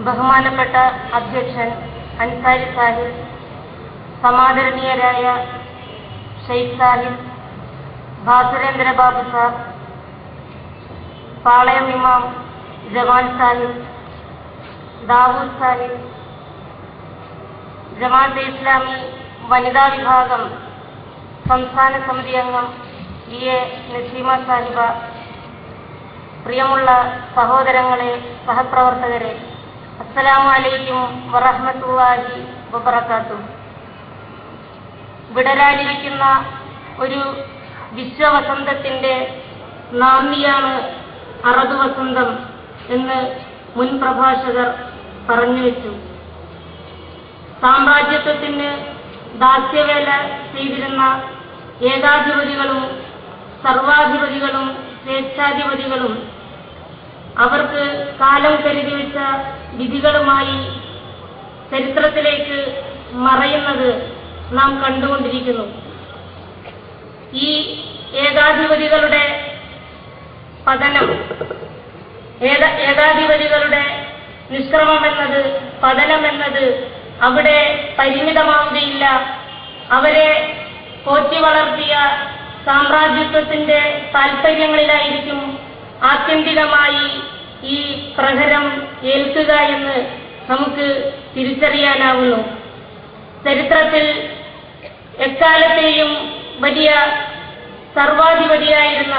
ബഹുമാനപ്പെട്ട അധ്യക്ഷൻ അൻസാരി സാഹിബ് സമാദരണീയരായ ഷെയ്ഖ് സാഹിബ് ഭാസുരേന്ദ്ര ബാബു സാർ പാളയം ഇമാം ജമാൽ സാഹിബ് ദാവൂദ് സാഹിബ് ജമാഅത്തെ ഇസ്ലാമി വനിതാ വിഭാഗം സംസ്ഥാന സമിതി അംഗം ഇ എ. നസീമ സാഹിബ പ്രിയമുള്ള സഹോദരങ്ങളെ സഹപ്രവർത്തകരെ അസ്സലാമു അലൈക്കും വറഹ്മത്തുള്ളാഹി വബറകാതുഹു. വിടരാനിരിക്കുന്ന ഒരു വിശ്വവസന്തത്തിന്റെ നാന്ദിയാണ് അറബ് വസന്തം എന്ന് മുൻ പ്രഭാഷകർ പറഞ്ഞു വെച്ചു. സാമ്രാജ്യത്വത്തിന് ദാസ്യവേല ചെയ്തിരുന്ന ഏകാധിപതികളും സർവാധിപതികളും സ്വേച്ഛാധിപതികളും അവർക്ക് കാലം കരുതി വെച്ച വിധികളുമായി ചരിത്രത്തിലേക്ക് മറയുന്നത് നാം കണ്ടുകൊണ്ടിരിക്കുന്നു. ഈ ഏകാധിപതികളുടെ പതനം ഏക- ഏകാധിപതികളുടെ നിഷ്ക്രമമെന്നത് പതനമെന്നത് അവിടെ പരിമിതമാവുകയില്ല. അവരെ പോറ്റി വളർത്തിയ സാമ്രാജ്യത്വത്തിന്റെ താൽപര്യങ്ങളിലായിരിക്കും ആത്യന്തികമായി ഈ പ്രഹരം ഏൽക്കുക എന്ന് നമുക്ക് തിരിച്ചറിയാനാവുന്നു. ചരിത്രത്തിൽ എക്കാലത്തെയും വലിയ സർവാധിപതിയായിരുന്ന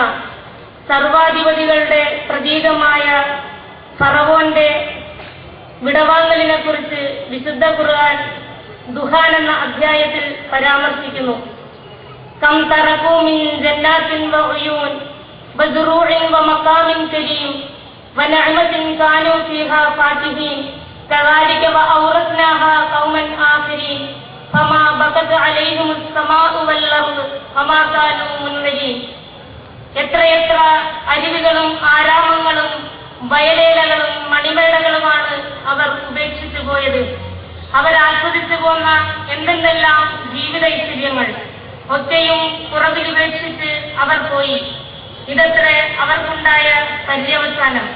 സർവാധിപതികളുടെ പ്രതീകമായ ഫറവോന്റെ വിടവാങ്ങലിനെ കുറിച്ച് വിശുദ്ധ ഖുർആൻ ദുഹാൻ എന്ന അധ്യായത്തിൽ പരാമർശിക്കുന്നു. കം തറകൂ മിൻ ജന്നാത്തിൻ വഉയൂൻ വ മക്കാമിൻ വനഅമത്തിൻ കാനൂ ഫീഹാ ഫാകിഹീൻ كذلك وأورثناها قوما آخرين فما بكت عليهم السماء والأرض وما كانوا منذرين എത്രയെത്ര അരുവികളും ആരാമങ്ങളും വയലേലകളും മണിമേടകളുമാണ് അവർ ഉപേക്ഷിച്ചു പോയത് അവർ ആസ്വദിച്ചു പോന്ന എന്തെന്തെല്ലാം ജീവിത ഐശ്വര്യങ്ങൾ ഒക്കെയും പുറകിൽ ഉപേക്ഷിച്ച് അവർ പോയി ഇതത്ര അവർക്കുണ്ടായ പര്യവസാനം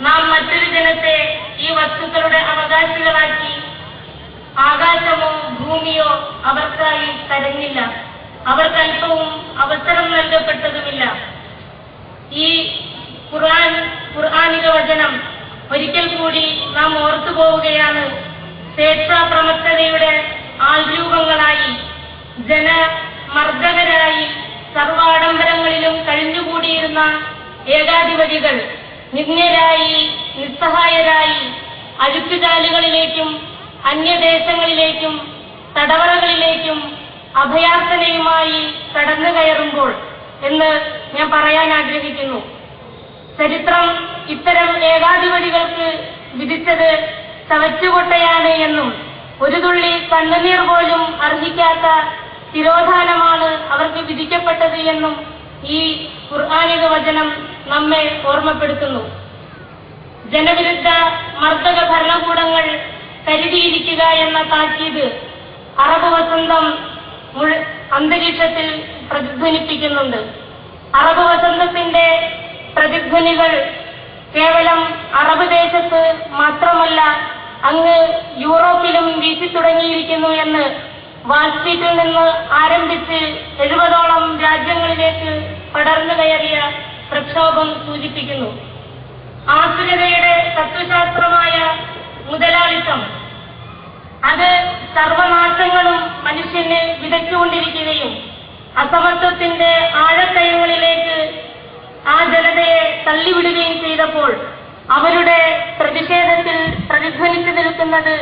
നാം മറ്റൊരു ജനത്തെ ഈ വസ്തുക്കളുടെ അവകാശികളാക്കി ആകാശമോ ഭൂമിയോ അവർക്കായി കരഞ്ഞില്ല അവർക്കല്പവും അവസരം നൽകപ്പെട്ടതുമില്ല. ഈ ഖുർആൻ ഖുർആാനിക വചനം ഒരിക്കൽ കൂടി നാം ഓർത്തു പോവുകയാണ്. സ്വേച്ഛാപ്രമത്തതയുടെ ആൾരൂപങ്ങളായി ജനമർദ്ദകരായി സർവാഡംബരങ്ങളിലും കഴിഞ്ഞുകൂടിയിരുന്ന ഏകാധിപതികൾ. നിന്ദ്യരായി നിസ്സഹായരായി അഴുക്കുചാലുകളിലേക്കും അന്യദേശങ്ങളിലേക്കും തടവറകളിലേക്കും അഭയാർത്ഥനയുമായി കടന്നു കയറുമ്പോൾ എന്ന് ഞാൻ പറയാൻ ആഗ്രഹിക്കുന്നു. ചരിത്രം ഇത്തരം ഏകാധിപതികൾക്ക് വിധിച്ചത് ചവച്ചുകൊട്ടയാണ് എന്നും ഒരു തുള്ളി കണ്ണുനീർ പോലും അർഹിക്കാത്ത തിരോധാനമാണ് അവർക്ക് വിധിക്കപ്പെട്ടത് എന്നും ഈ ഖുർആാനിക വചനം നമ്മെ ഓർമ്മപ്പെടുത്തുന്നു. ജനവിരുദ്ധ മർദ്ദക ഭരണകൂടങ്ങൾ കരുതിയിരിക്കുക എന്ന താക്കീത് അറബ് വസന്തം അന്തരീക്ഷത്തിൽ പ്രതിധ്വനിപ്പിക്കുന്നുണ്ട്. അറബ് വസന്തത്തിന്റെ പ്രതിധ്വനികൾ കേവലം അറബ് ദേശത്ത് മാത്രമല്ല അങ്ങ് യൂറോപ്പിലും വീശി തുടങ്ങിയിരിക്കുന്നു എന്ന് വാൾസ്ട്രീറ്റിൽ നിന്ന് ആരംഭിച്ച് എഴുപതോളം രാജ്യങ്ങളിലേക്ക് പടർന്നു കയറിയ പ്രക്ഷോഭം സൂചിപ്പിക്കുന്നു. ആസുരതയുടെ തത്വശാസ്ത്രമായ മുതലാളിത്തം. അത് സർവനാശങ്ങളും മനുഷ്യന് വിതച്ചുകൊണ്ടിരിക്കുകയും അസമത്വത്തിന്റെ ആഴക്കയങ്ങളിലേക്ക് ആ ജനതയെ തള്ളിവിടുകയും ചെയ്തപ്പോൾ അവരുടെ പ്രതിഷേധത്തിൽ പ്രതിധ്വനിച്ചു നിൽക്കുന്നത്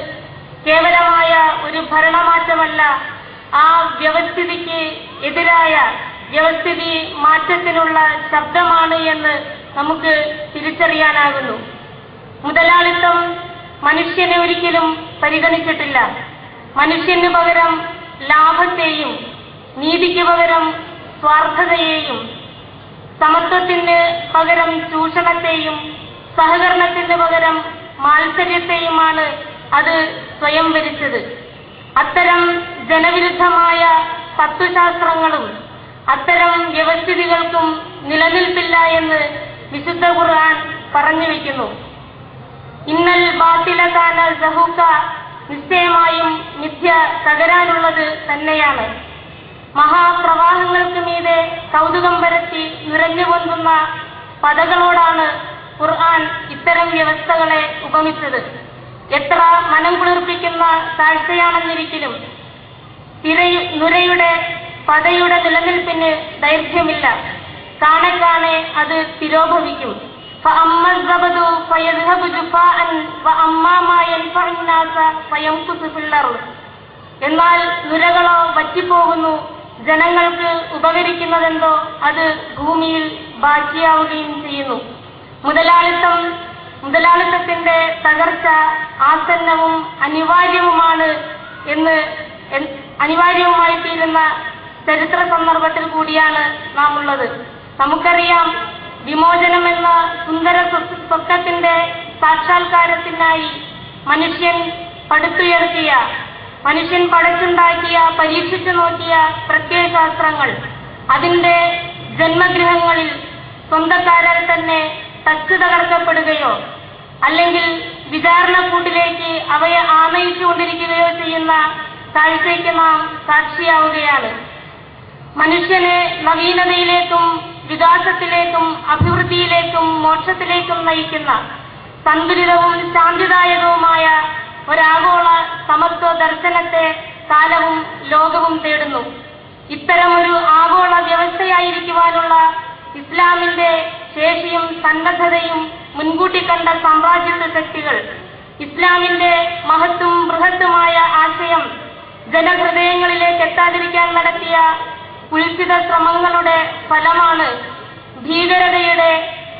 കേവലമായ ഒരു ഭരണമാറ്റമല്ല ആ വ്യവസ്ഥിതിക്ക് എതിരായ വ്യവസ്ഥിതി മാറ്റത്തിനുള്ള ശബ്ദമാണ് എന്ന് നമുക്ക് തിരിച്ചറിയാനാകുന്നു. മുതലാളിത്തം മനുഷ്യനെ ഒരിക്കലും പരിഗണിച്ചിട്ടില്ല. മനുഷ്യന് പകരം ലാഭത്തെയും നീതിക്ക് പകരം സ്വാർത്ഥതയെയും സമത്വത്തിന് പകരം ചൂഷണത്തെയും സഹകരണത്തിന് പകരം മാത്സര്യത്തെയുമാണ് അത് സ്വയം വരിച്ചത് അത്തരം ജനവിരുദ്ധമായ തത്വശാസ്ത്രങ്ങളും അത്തരം വ്യവസ്ഥിതികൾക്കും നിലനിൽപ്പില്ല എന്ന് വിശുദ്ധ ഖുർആൻ പറഞ്ഞു വയ്ക്കുന്നു ഇന്നൽ ബാത്തിലകാന സഹൂക്ക നിശ്ചയമായും മിഥ്യ തകരാനുള്ളത് തന്നെയാണ്. മഹാപ്രവാഹങ്ങൾക്ക് മീതെ കൗതുകം പരത്തി നുരഞ്ഞു പൊന്തുന്ന പദകളോടാണ് ഖുർആൻ ഇത്തരം വ്യവസ്ഥകളെ ഉപമിച്ചത്. എത്ര മനം കുളിർപ്പിക്കുന്ന കാഴ്ചയാണെന്നിരിക്കലും തിരയു- നുരയുടെ പതയുടെ നിലനിൽപ്പിന് ദൈർഘ്യമില്ല. കാണെ കാണെ അത് തിരോഭവിക്കും എന്നാൽ നുരകളോ വറ്റിപ്പോകുന്നു. ജനങ്ങൾക്ക് ഉപകരിക്കുന്നതെന്തോ അത് ഭൂമിയിൽ ബാക്കിയാവുകയും ചെയ്യുന്നു. മുതലാളിത്തം മുതലാളിത്തത്തിന്റെ തകർച്ച ആസന്നവും അനിവാര്യവുമാണ് എന്ന് അനിവാര്യവുമായി തീരുന്ന ചരിത്ര സന്ദർഭത്തിൽ കൂടിയാണ് നാം ഉള്ളത് നമുക്കറിയാം വിമോചനം എന്ന സുന്ദര സ്വ- സ്വപ്നത്തിന്റെ സാക്ഷാത്കാരത്തിനായി മനുഷ്യൻ പടുത്തുയർത്തിയ മനുഷ്യൻ പടച്ചുണ്ടാക്കിയ പരീക്ഷിച്ചു നോക്കിയ പ്രത്യയശാസ്ത്രങ്ങൾ അതിന്റെ ജന്മഗൃഹങ്ങളിൽ സ്വന്തക്കാരാൽ തന്നെ തച്ചു തകർക്കപ്പെടുകയോ അല്ലെങ്കിൽ വിചാരണക്കൂട്ടിലേക്ക് അവയെ ആനയിച്ചുകൊണ്ടിരിക്കുകയോ ചെയ്യുന്ന കാഴ്ചയ്ക്ക് നാം സാക്ഷിയാവുകയാണ്. മനുഷ്യനെ നവീനതയിലേക്കും വികാസത്തിലേക്കും അഭിവൃദ്ധിയിലേക്കും മോക്ഷത്തിലേക്കും നയിക്കുന്ന സന്തുലിതവും ശാന്തിദായകവുമായ ഒരാഗോള സമത്വ ദർശനത്തെ കാലവും ലോകവും തേടുന്നു. ഇത്തരമൊരു ആഗോള വ്യവസ്ഥയായിരിക്കുവാനുള്ള ഇസ്ലാമിന്റെ ശേഷിയും സന്നദ്ധതയും മുൻകൂട്ടി കണ്ട സാമ്രാജ്യത്വ ശക്തികൾ ഇസ്ലാമിന്റെ മഹത്തും ബൃഹത്തുമായ ആശയം ജനഹൃദയങ്ങളിലേക്ക് എത്താതിരിക്കാൻ നടത്തിയ കുൽസിത ശ്രമങ്ങളുടെ ഫലമാണ് ഭീകരതയുടെ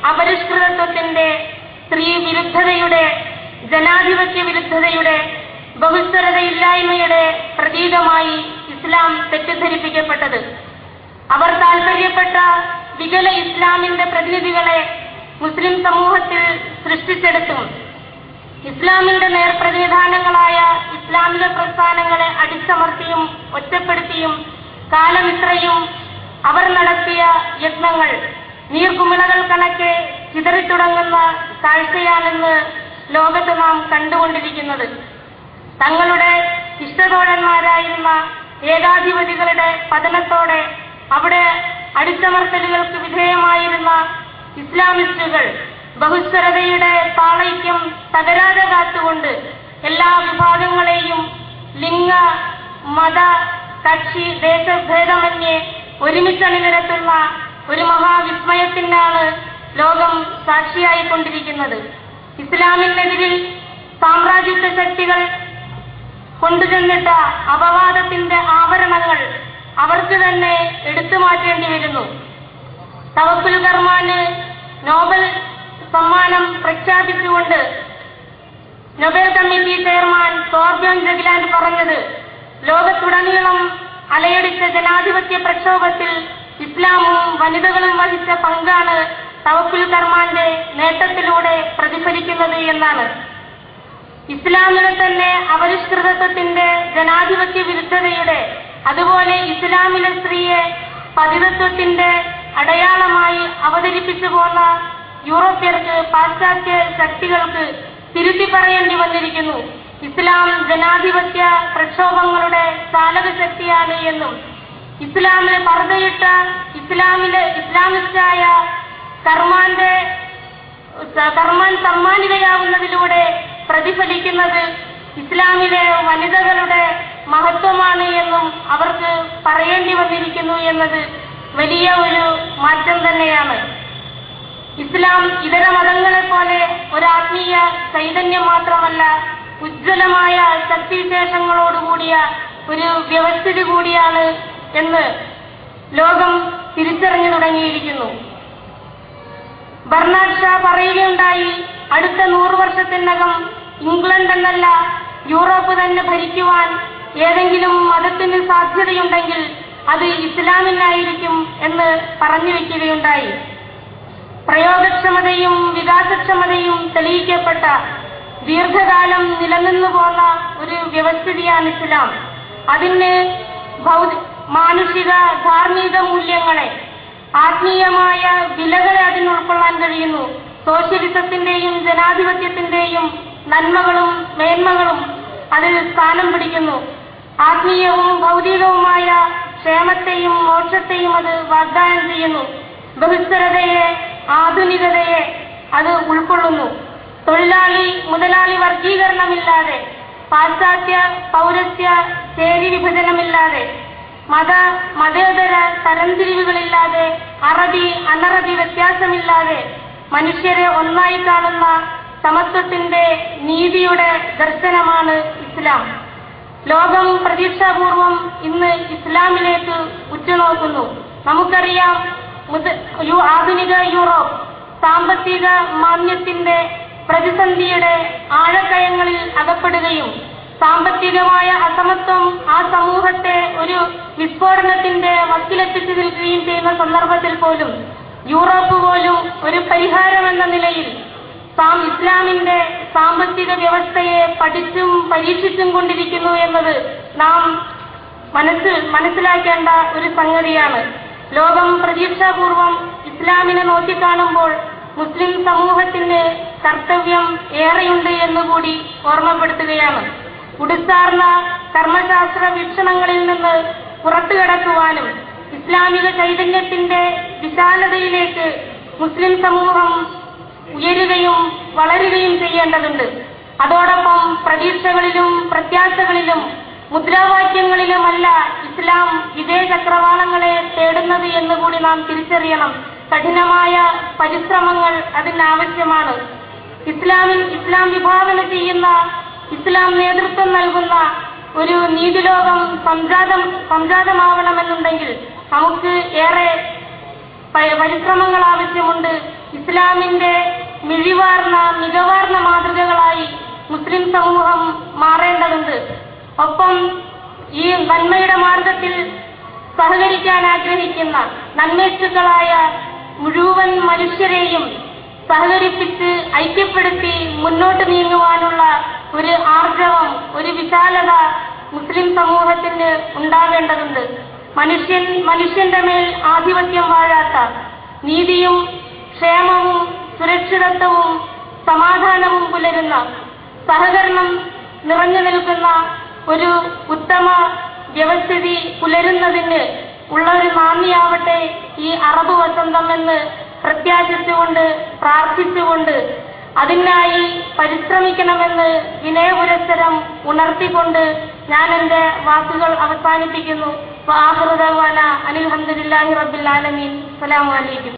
അപരിഷ്കൃതത്വത്തിന്റെ സ്ത്രീ വിരുദ്ധതയുടെ ജനാധിപത്യ വിരുദ്ധതയുടെ ബഹുസ്വരതയില്ലായ്മയുടെ പ്രതീകമായി ഇസ്ലാം തെറ്റിദ്ധരിപ്പിക്കപ്പെട്ടത്. അവർ താൽപര്യപ്പെട്ട വികല ഇസ്ലാമിന്റെ പ്രതിനിധികളെ മുസ്ലിം സമൂഹത്തിൽ സൃഷ്ടിച്ചെടുത്തു. ഇസ്ലാമിന്റെ നേർപ്രതിനിധാനങ്ങളായ ഇസ്ലാമിക പ്രസ്ഥാനങ്ങളെ അടിച്ചമർത്തിയും ഒറ്റപ്പെടുത്തിയും കാലമിത്രയും അവർ നടത്തിയ യജ്ഞങ്ങൾ നീർക്കുമിളകൾ കണക്കെ ചിതറിത്തുടങ്ങുന്ന കാഴ്ചയാണെന്ന് ലോകത്ത് നാം കണ്ടുകൊണ്ടിരിക്കുന്നത്. തങ്ങളുടെ ഇഷ്ടതോഴന്മാരായിരുന്ന ഏകാധിപതികളുടെ പതനത്തോടെ അവിടെ അടിച്ചമർത്തലുകൾക്ക് വിധേയമായിരുന്ന ഇസ്ലാമിസ്റ്റുകൾ ബഹുസ്വരതയുടെ പാളയ്ക്കും തകരാതെ കാത്തുകൊണ്ട് എല്ലാ വിഭാഗങ്ങളെയും ലിംഗ മത കക്ഷി ദേശഭേദമന്യേ ഒരുമിച്ച് അണിനിരത്തുന്ന ഒരു മഹാവിസ്മയത്തിനാണ് ലോകം സാക്ഷിയായിക്കൊണ്ടിരിക്കുന്നത്. ഇസ്ലാമിനെതിരിൽ സാമ്രാജ്യത്വ ശക്തികൾ കൊണ്ടുചെന്നിട്ട അപവാദത്തിന്റെ ആവരണങ്ങൾ അവർക്ക് തന്നെ എടുത്തു മാറ്റേണ്ടി വരുന്നു. തവക്കുൽ കർമാന് നോബൽ സമ്മാനം പ്രഖ്യാപിച്ചുകൊണ്ട് Nobel committee chairman Thorbjorn Jagland പറഞ്ഞത് ലോകത്തുടനീളം അലയടിച്ച ജനാധിപത്യ പ്രക്ഷോഭത്തിൽ ഇസ്ലാമും വനിതകളും വഹിച്ച പങ്കാണ് തവക്കുൽ കർമാന്റെ നേട്ടത്തിലൂടെ പ്രതിഫലിക്കുന്നത് എന്നാണ്. ഇസ്ലാമിനെ തന്നെ അപരിഷ്കൃതത്വത്തിന്റെ ജനാധിപത്യ വിരുദ്ധതയുടെ അതുപോലെ ഇസ്ലാമിലെ സ്ത്രീയെ പതിതത്വത്തിന്റെ അടയാളമായി അവതരിപ്പിച്ചു പോന്ന യൂറോപ്യർക്ക് പാശ്ചാത്യ ശക്തികൾക്ക് തിരുത്തി പറയേണ്ടി വന്നിരിക്കുന്നു. ഇസ്ലാം ജനാധിപത്യ പ്രക്ഷോഭങ്ങളുടെ ചാലക ശക്തിയാണ് എന്നും ഇസ്ലാമിനെ പർദ്ദയിട്ട ഇസ്ലാമിലെ ഇസ്ലാമിസ്റ്റായ കർമാന്റെ കർമാൻ സമ്മാനിതയാവുന്നതിലൂടെ പ്രതിഫലിക്കുന്നത് ഇസ്ലാമിലെ വനിതകളുടെ മഹത്വമാണ് എന്നും അവർക്ക് പറയേണ്ടി വന്നിരിക്കുന്നു എന്നത് വലിയ ഒരു മാറ്റം തന്നെയാണ്. ഇസ്ലാം ഇതര മതങ്ങളെ പോലെ ഒരു ആത്മീയ ചൈതന്യം മാത്രമല്ല ഉജ്ജ്വലമായ ശക്തിവിശേഷങ്ങളോടുകൂടിയ ഒരു വ്യവസ്ഥിതി കൂടിയാണ് എന്ന് ലോകം തിരിച്ചറിഞ്ഞു തുടങ്ങിയിരിക്കുന്നു. ബർണാഡ് ഷാ പറയുകയുണ്ടായി അടുത്ത നൂറ് വർഷത്തിനകം ഇംഗ്ലണ്ട് എന്നല്ല യൂറോപ്പ് തന്നെ ഭരിക്കുവാൻ ഏതെങ്കിലും മതത്തിന് സാധ്യതയുണ്ടെങ്കിൽ അത് ഇസ്ലാമിനായിരിക്കും എന്ന് പറഞ്ഞു വെക്കുകയുണ്ടായി. പ്രയോഗക്ഷമതയും വികാസക്ഷമതയും തെളിയിക്കപ്പെട്ട ദീർഘകാലം നിലനിന്നു പോന്ന ഒരു വ്യവസ്ഥിതിയാണ് ഇസ്ലാം. അതിന് മാനുഷിക ധാർമ്മിക മൂല്യങ്ങളെ ആത്മീയമായ വിലകളെ അതിന് ഉൾക്കൊള്ളാൻ കഴിയുന്നു. സോഷ്യലിസത്തിന്റെയും ജനാധിപത്യത്തിന്റെയും നന്മകളും മേന്മകളും അതിൽ സ്ഥാനം പിടിക്കുന്നു. ആത്മീയവും ഭൗതികവുമായ ക്ഷേമത്തെയും മോക്ഷത്തെയും അത് വാഗ്ദാനം ചെയ്യുന്നു. ബഹുസ്വരതയെ ആധുനികതയെ അത് ഉൾക്കൊള്ളുന്നു. തൊഴിലാളി മുതലാളി വർഗീകരണമില്ലാതെ പാശ്ചാത്യ പൗരസ്ത്യ ചേരി വിഭജനമില്ലാതെ മത മതേതര തരംതിരിവുകളില്ലാതെ അറബി അനറബി വ്യത്യാസമില്ലാതെ മനുഷ്യരെ ഒന്നായി കാണുന്ന സമത്വത്തിന്റെ നീതിയുടെ ദർശനമാണ് ഇസ്ലാം. ലോകം പ്രതീക്ഷാപൂർവം ഇന്ന് ഇസ്ലാമിലേക്ക് ഉറ്റുനോക്കുന്നു. നമുക്കറിയാം ആധുനിക യൂറോപ്പ് സാമ്പത്തിക മാന്യത്തിന്റെ പ്രതിസന്ധിയുടെ ആഴക്കയങ്ങളിൽ അകപ്പെടുകയും സാമ്പത്തികമായ അസമത്വം ആ സമൂഹത്തെ ഒരു വിസ്ഫോടനത്തിന്റെ വക്കിലെത്തിച്ചു നിൽക്കുകയും ചെയ്യുന്ന സന്ദർഭത്തിൽ പോലും യൂറോപ്പ് പോലും ഒരു പരിഹാരമെന്ന നിലയിൽ താം ഇസ്ലാമിന്റെ സാമ്പത്തിക വ്യവസ്ഥയെ പഠിച്ചും പരീക്ഷിച്ചും കൊണ്ടിരിക്കുന്നു എന്നത് നാം മനസ്സ് മനസ്സിലാക്കേണ്ട ഒരു സംഗതിയാണ്. ലോകം പ്രതീക്ഷാപൂർവം ഇസ്ലാമിനെ നോക്കിക്കാണുമ്പോൾ മുസ്ലിം സമൂഹത്തിന്റെ കർത്തവ്യം ഏറെയുണ്ട് എന്നുകൂടി ഓർമ്മപ്പെടുത്തുകയാണ്. ഉടുസാർന്ന കർമ്മശാസ്ത്ര വീക്ഷണങ്ങളിൽ നിന്ന് പുറത്തുകടക്കുവാനും ഇസ്ലാമിക ചൈതന്യത്തിന്റെ വിശാലതയിലേക്ക് മുസ്ലിം സമൂഹം ഉയരുകയും വളരുകയും ചെയ്യേണ്ടതുണ്ട്. അതോടൊപ്പം പ്രതീക്ഷകളിലും പ്രത്യാശകളിലും മുദ്രാവാക്യങ്ങളിലുമല്ല ഇസ്ലാം വിജയചക്രവാളങ്ങളെ തേടുന്നത് എന്നുകൂടി നാം തിരിച്ചറിയണം. കഠിനമായ പരിശ്രമങ്ങൾ അതിനാവശ്യമാണ്. ഇസ്ലാമിൽ ഇസ്ലാം വിഭാവന ചെയ്യുന്ന ഇസ്ലാം നേതൃത്വം നൽകുന്ന ഒരു നീതിലോകം സംജാതം സംജാതമാവണമെന്നുണ്ടെങ്കിൽ നമുക്ക് ഏറെ പരിശ്രമങ്ങൾ ആവശ്യമുണ്ട്. ഇസ്ലാമിന്റെ മിഴിവാർന്ന മികവാർന്ന മാതൃകകളായി മുസ്ലിം സമൂഹം മാറേണ്ടതുണ്ട്. ഒപ്പം ഈ നന്മയുടെ മാർഗത്തിൽ സഹകരിക്കാൻ ആഗ്രഹിക്കുന്ന നന്മേച്ചുക്കളായ മുഴുവൻ മനുഷ്യരെയും സഹകരിപ്പിച്ച് ഐക്യപ്പെടുത്തി മുന്നോട്ട് നീങ്ങുവാനുള്ള ഒരു ആർജവം ഒരു വിശാലത മുസ്ലിം സമൂഹത്തിന് ഉണ്ടാകേണ്ടതുണ്ട്. മനുഷ്യൻ മനുഷ്യന്റെ മേൽ ആധിപത്യം വാഴാത്ത നീതിയും ക്ഷേമവും സുരക്ഷിതത്വവും സമാധാനവും പുലരുന്ന സഹകരണം നിറഞ്ഞു നിൽക്കുന്ന ഒരു ഉത്തമ വ്യവസ്ഥിതി പുലരുന്നതിന് ഉള്ള ഒരു ഈ അറബ് വസന്തം എന്ന് പ്രത്യാശിച്ചുകൊണ്ട് പ്രാർത്ഥിച്ചുകൊണ്ട് അതിനായി പരിശ്രമിക്കണമെന്ന് വിനയപുരസ്സരം ഉണർത്തിക്കൊണ്ട് ഞാൻ എന്റെ വാക്കുകൾ അവസാനിപ്പിക്കുന്നു. അനിൽ അലഹമുല്ലാഹി റബ്ബിൽ ആലമീൻ. അസ്സലാമു അലൈക്കും.